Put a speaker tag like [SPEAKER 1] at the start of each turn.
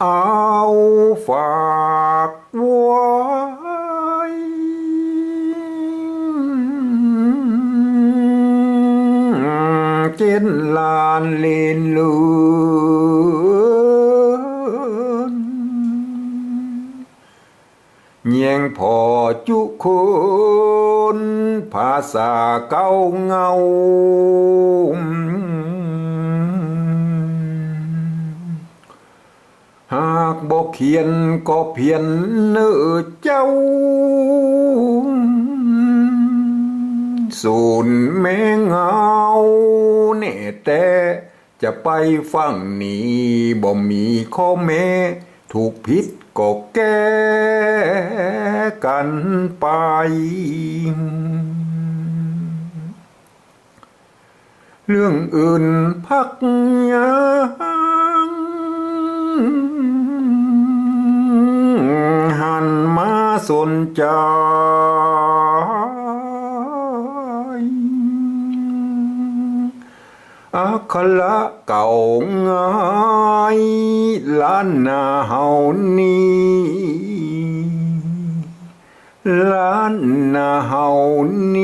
[SPEAKER 1] เอาฝากไว้เจนลานเลนลูน เยียงพอจุคนภาษาเก้าเงา หาก บอกเขียนก็เพียนเนื้อเจ้า สูนแม่เงาเน่แต่จะไปฟังนี้บ่มีข้อแม้ถูกผิดก็แก้กันไป เรื่องอื่นพักยัง สนใจ อัคละเก่าง่ายล้านนาเฮานี้ล้านนาเฮานี้